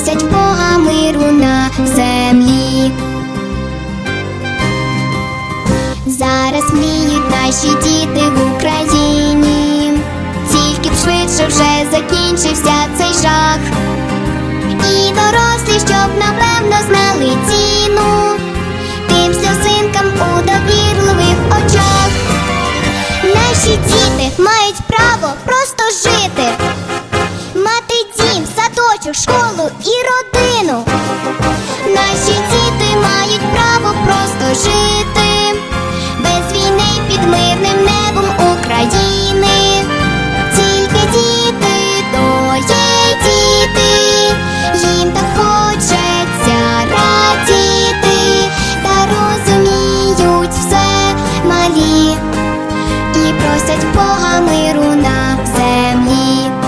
Просять Бога миру на землі. Зараз мріють наші діти в Україні, тільки б швидше вже закінчився цей нашу школу і родину. Наші діти мають право просто жити, без війни під мирним небом України. Тільки діти то є діти, їм так хочеться радіти, та розуміють все малі і просять Бога миру на землі.